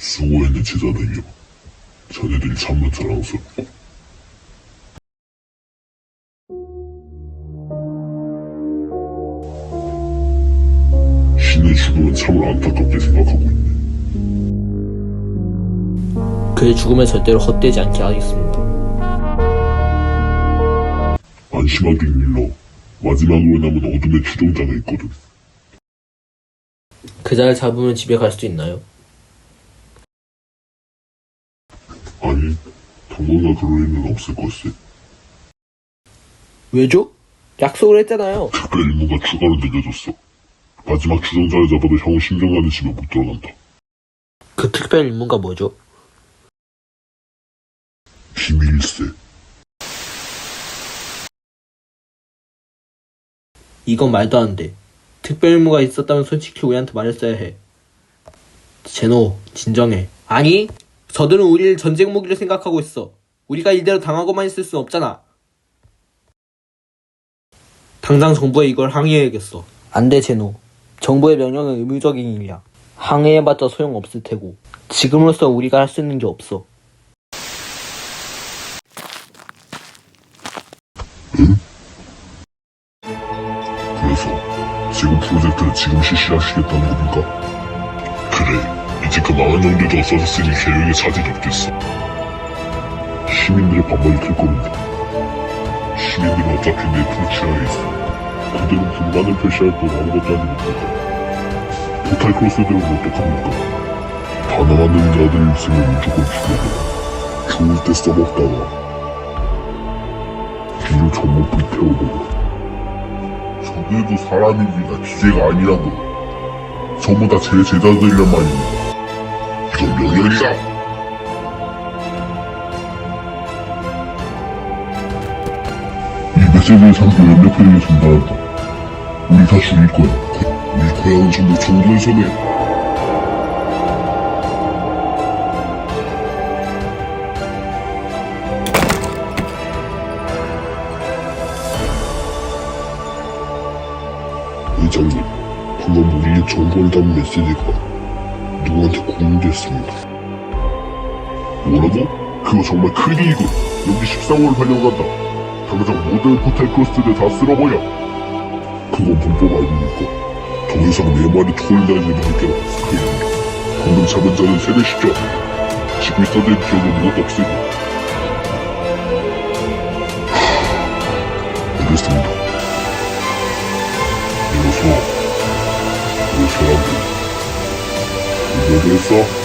수고했는 제자들이여. 자네들이 참으로 자랑스럽고. 신의 죽음은 참으로 안타깝게 생각하고 있네. 그의 죽음을 절대로 헛되지 않게 하겠습니다. 안심하게 일러. 마지막으로 남은 어둠의 추종자가 있거든. 그 자를 잡으면 집에 갈 수도 있나요? 아니, 당분간 그럴 일은 없을 것이. 왜죠? 약속을 했잖아요. 특별 임무가 추가로 내려졌어. 마지막 추종자를 잡아도 형은 신경가는 집에 못 들어간다. 그 특별 임무가 뭐죠? 비밀세. 이건 말도 안 돼. 특별 임무가 있었다면 솔직히 우리한테 말했어야 해. 제노, 진정해. 아니, 저들은 우리를 전쟁 무기로 생각하고 있어. 우리가 이대로 당하고만 있을 순 없잖아. 당장 정부에 이걸 항의해야겠어. 안 돼, 제노. 정부의 명령은 의무적인 일이야. 항의해봤자 소용없을 테고. 지금으로서 우리가 할 수 있는 게 없어. 그래서 지금 프로젝트를 지금 실시하시겠다는 겁니까? 그래, 이제껏 나은 형들도 없어졌으니 계획에 차질이 없겠어. 시민들의 반발이 클 겁니다. 시민들은 어차피 내 통치하에 있어. 그들은 분단을 표시할 뿐 아무것도 하지 못한다. 토탈 크로스들은 어떡합니까? 반항하는 자들이 있으면 무조건 죽여버려. 좋을 때 써먹다가 뒤로 전부 불태워버려. 저들도 사람입니다. 기계가 아니라고. 전부 다 제 제자들이란 말입니다. 이건 명령이다. 이 메시지를 삼고 연력회의에 전달한다. 우리 다 죽일 거야. 우리 고향은 전부 정도의 손에 의장님, 방금 우리의 정보를 담은 메시지가 누구한테 공유됐습니다. 뭐라고? 그거 정말 큰 일이군. 여기 13호를 발령한다. 당장 모든 포탈 크로스를 다 쓸어버려. 그건 불법 아닙니까? 더 이상 내 말이 토를 달리는 할게라. 큰일입니다. 방금 잡은 자는 세례시켜. 지구 있어야 될 기억은 무엇도 없으니. 하, 알겠습니다. 이로써 이 사람들 이거 됐어?